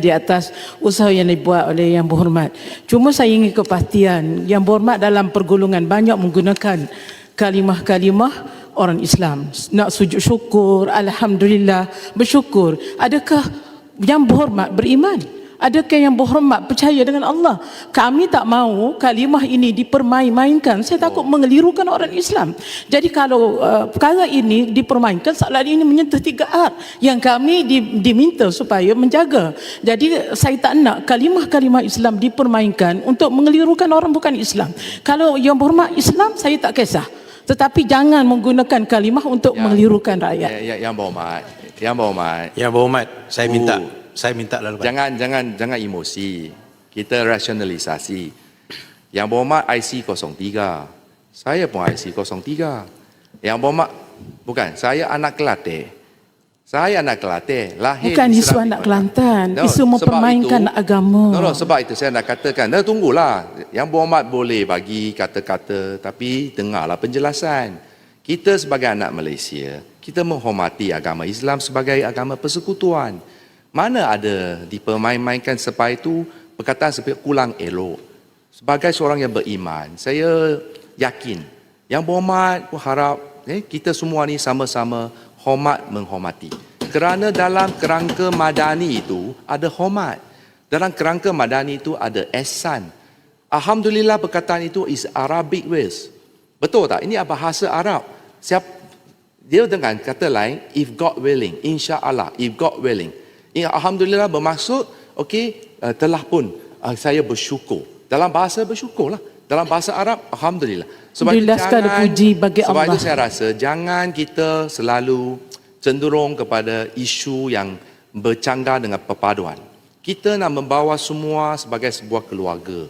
di atas usaha yang dibuat oleh Yang Berhormat. Cuma saya ingin kepastian Yang Berhormat dalam pergolongan banyak menggunakan kalimah-kalimah orang Islam. Nak sujud syukur, Alhamdulillah, bersyukur. Adakah Yang Berhormat beriman? Adakah yang berhormat percaya dengan Allah? Kami tak mahu kalimah ini dipermain-mainkan. Saya takut mengelirukan orang Islam. Jadi kalau uh, perkara ini dipermainkan, soalan ini menyentuh tiga R yang kami di, diminta supaya menjaga. Jadi saya tak nak kalimah-kalimah Islam dipermainkan untuk mengelirukan orang bukan Islam. Kalau yang berhormat Islam, saya tak kisah. Tetapi jangan menggunakan kalimah untuk Ya. mengelirukan rakyat. Yang, yang, yang berhormat, yang berhormat. Yang berhormat, saya Uh. minta saya minta lalu Jangan jangan jangan emosi. Kita rasionalisasi. Yang berhormat IC 03. Saya pun IC 03. Yang berhormat bukan, saya anak Kelantan. Saya anak Kelantan, lahir Bukan isu anak. Kelantan, isu sebab mempermainkan itu- agama. No, no, sebab itu saya nak katakan, dah tunggulah. Yang berhormat boleh bagi kata-kata, tapi dengarlah penjelasan. Kita sebagai anak Malaysia, kita menghormati agama Islam sebagai agama persekutuan. Mana ada dipermain-mainkan sebab itu perkataan seperti kurang elok. Sebagai seorang yang beriman, saya yakin yang berhormat pun harap eh, kita semua ni sama-sama hormat menghormati. Kerana dalam kerangka madani itu ada hormat. Dalam kerangka madani itu ada ehsan. Alhamdulillah perkataan itu is Arabic words. Betul tak? Ini bahasa Arab. Siap dia dengan kata lain if God willing, insya-Allah, if God willing. Ya, Alhamdulillah bermaksud okey uh, telah pun uh, saya bersyukur. Dalam bahasa bersyukurlah. Dalam bahasa Arab alhamdulillah. Sebab Alhamdulillah jangan- puji bagi sebab Allah. itu saya rasa jangan kita selalu cenderung kepada isu yang bercanggah dengan perpaduan. Kita nak membawa semua sebagai sebuah keluarga.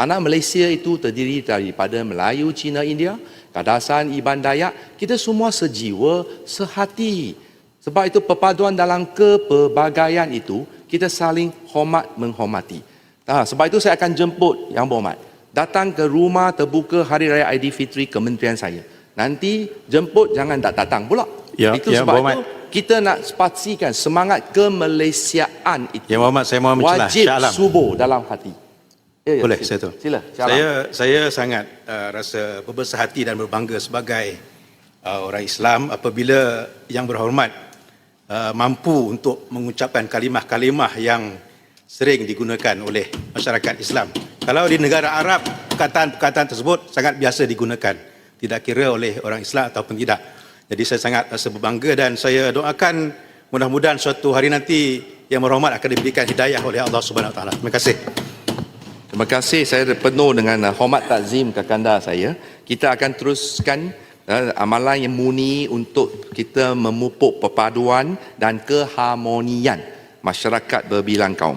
Anak Malaysia itu terdiri daripada Melayu, Cina, India, Kadasan, Iban, Dayak. Kita semua sejiwa, sehati. Sebab itu perpaduan dalam kepelbagaian itu, kita saling hormat menghormati. Ha, sebab itu saya akan jemput yang berhormat. Datang ke rumah terbuka Hari Raya Aidilfitri Kementerian saya. Nanti jemput jangan tak datang pula. Ya, itu ya, sebab berhormat. itu kita nak pastikan semangat kemalaysiaan itu Yang berhormat, saya mohon mencelah. wajib subuh dalam hati. Ya, ya, Boleh sila. saya tu. Sila. Alam. Saya saya sangat uh, rasa berbesar hati dan berbangga sebagai uh, orang Islam apabila yang berhormat uh, mampu untuk mengucapkan kalimah-kalimah yang sering digunakan oleh masyarakat Islam. Kalau di negara Arab perkataan-perkataan tersebut sangat biasa digunakan tidak kira oleh orang Islam ataupun tidak. Jadi saya sangat rasa berbangga dan saya doakan mudah-mudahan suatu hari nanti yang berhormat akan diberikan hidayah oleh Allah Subhanahu Wa Taala. Terima kasih. Terima kasih saya penuh dengan uh, hormat takzim kakanda saya. Kita akan teruskan uh, amalan yang murni untuk kita memupuk perpaduan dan keharmonian masyarakat berbilang kaum.